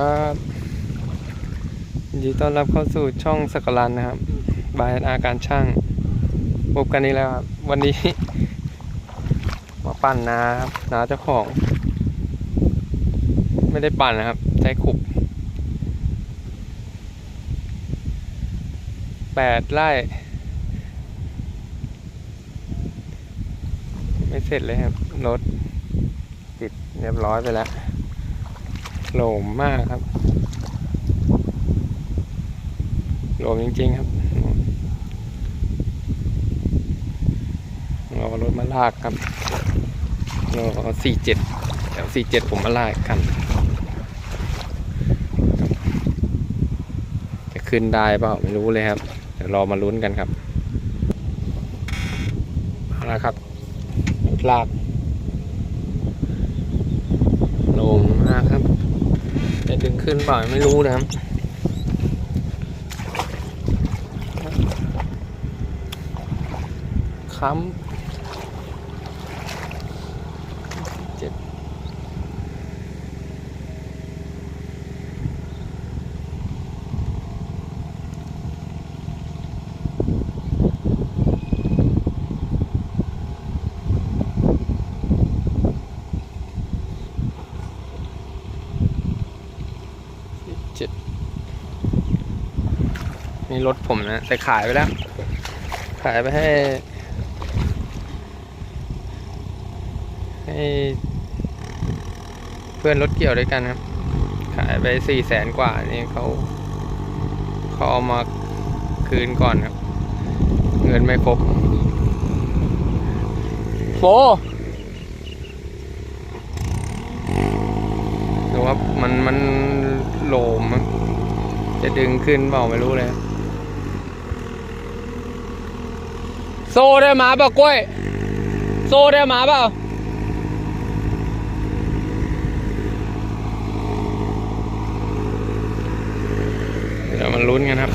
ครับยินดีต้อนรับเข้าสู่ช่องสกลันนะครับ บายอาการช่างพบกันนี้แล้วครับ วันนี้ มาปั่นนาครับนาเจ้าของ ไม่ได้ปั่นนะครับ ใช้ขุบแปดไร่ไม่เสร็จเลยครับรถติดเรียบร้อยไปแล้ว โหลมมากครับ โหลมจริง ๆ ครับเราเอรถมาลากครับเราสี่เจ็ดเดี๋ยวสี่เจ็ดผมมาลากกัน จะขึ้นได้เปล่าไม่รู้เลยครับ เดี๋ยวรอมาลุ้นกันครับเอาละครับลากโหลมมากครับ จะ ดึงขึ้นเปล่าไม่รู้นะครับค้ำ เจ็ดนี่รถผมนะ แต่ขายไปแล้ว ขายไปให้ ให้เพื่อนรถเกี่ยวด้วยกันครับ ขายไปสี่แสนกว่านี่เขาเขาเอามาคืนก่อนครับ เงินไม่ครบโฟดูครับ มันมัน โลม จะดึงขึ้นเปล่าไม่รู้เลย โซ่ได้หมาเปล่ากล้วย โซ่ได้หมาเปล่าเดี๋ยวมันลุ้นกันครับ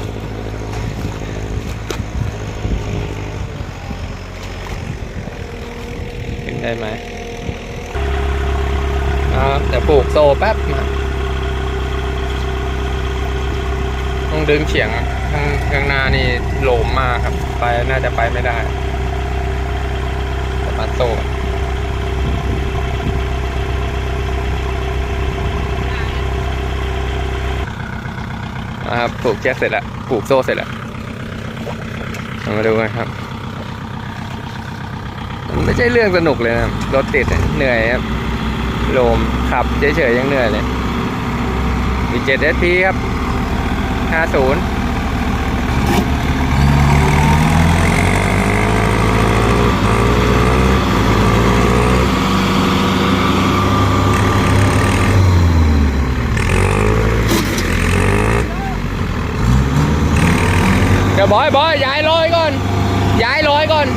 ขึ้นได้ไหมเอาครับเดี๋ยวปลูกโซ่แป๊บมา ต้องดึงเฉียงข้างข้างหน้านี่โหลมมากครับ ไปน่าจะไปไม่ได้แต่มาโซ่นะครับปลูกแจ็คเสร็จแล้วปลูกโซ่เสร็จแล้วมาดูกันครับ มันไม่ใช่เรื่องสนุกเลยนะรถติดเหนื่อยครับโลมขับเฉยๆยังเหนื่อยเลยมีเจ็ดเอสพีครับ ห้าศูนย์เดี๋ยวบอยบอยย้ายลอยก่อน ย้ายลอยก่อน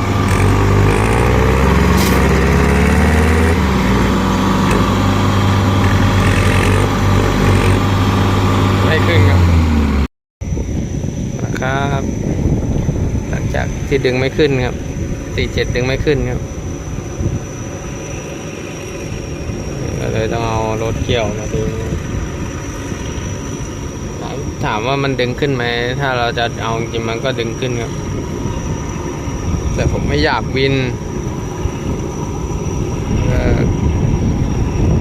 ไม่ขึ้นครับ นะครับ หลังจากที่ดึงไม่ขึ้นครับสี่เจ็ดดึงไม่ขึ้นครับก็เลยต้องเอารถเกี่ยวมาดึงถามว่ามันดึงขึ้นไหม ถ้าเราจะเอาจริงมันก็ดึงขึ้นครับ แต่ผมไม่อยากวิน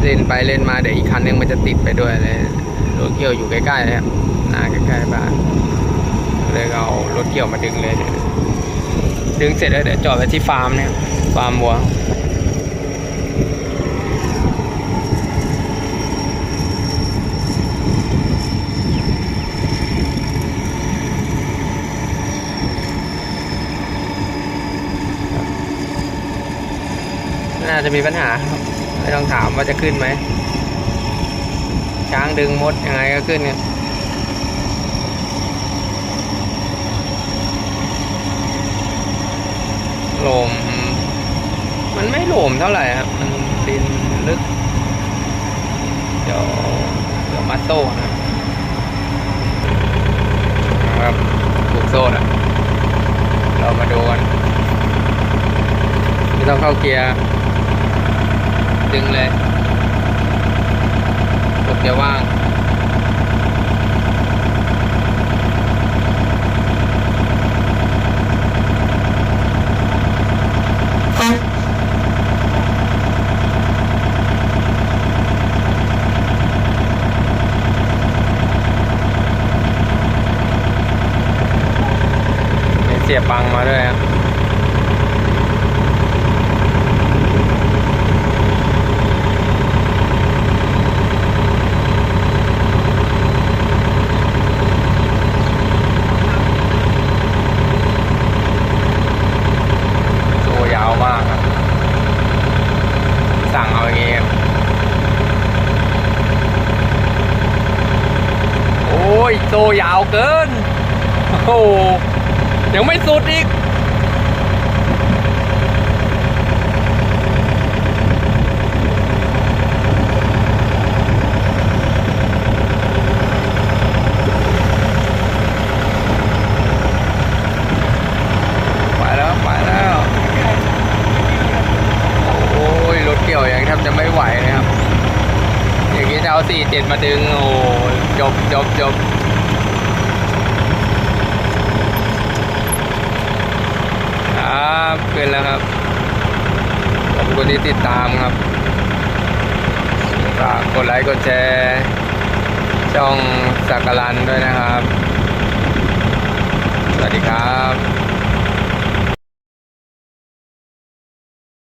เล่นไปเล่นมาเดี๋ยวอีกคันนึงมันจะติดไปด้วยเลยรถเกี่ยวอยู่ใกล้ๆครับหน้าใกล้ๆบ้าน เลยเอารถเกี่ยวมาดึงเลย ดึงเสร็จแล้วเดี๋ยวจอดไว้ที่ฟาร์มเนี่ยฟาร์มวัวน่าจะมีปัญหาไม่ต้องถามว่าจะขึ้นไหมช้างดึงมดยังไงก็ขึ้นเนี่ย โหลมมันไม่โหลมเท่าไหร่ครับ มันดินลึก เดี๋ยว เดี๋ยวมัดโซ่นะครับผูกโซ่นะเรามาดูกันไม่ต้องเข้าเกียร์ ดึงเลยกดเกียร์ว่าง สียบบังมาด้วยครับโซ่ยาวมากสั่งเอาเองโอ้ยโซ่ยาวเกิน โอ้ ยังไม่สุดอีก ไปแล้วไปแล้ว โอ้ยรถเกี่ยวยังแทบจะไม่ไหวเลยครับ อย่างนี้จะเอาสี่เจ็ดมาดึง โอ้ยจบจบจบครับ ขึ้นแล้วครับ ขอบคุณที่ติดตามครับฝากกดไลค์กดแชร์ช่องสักการันด้วยนะครับ สวัสดีครับ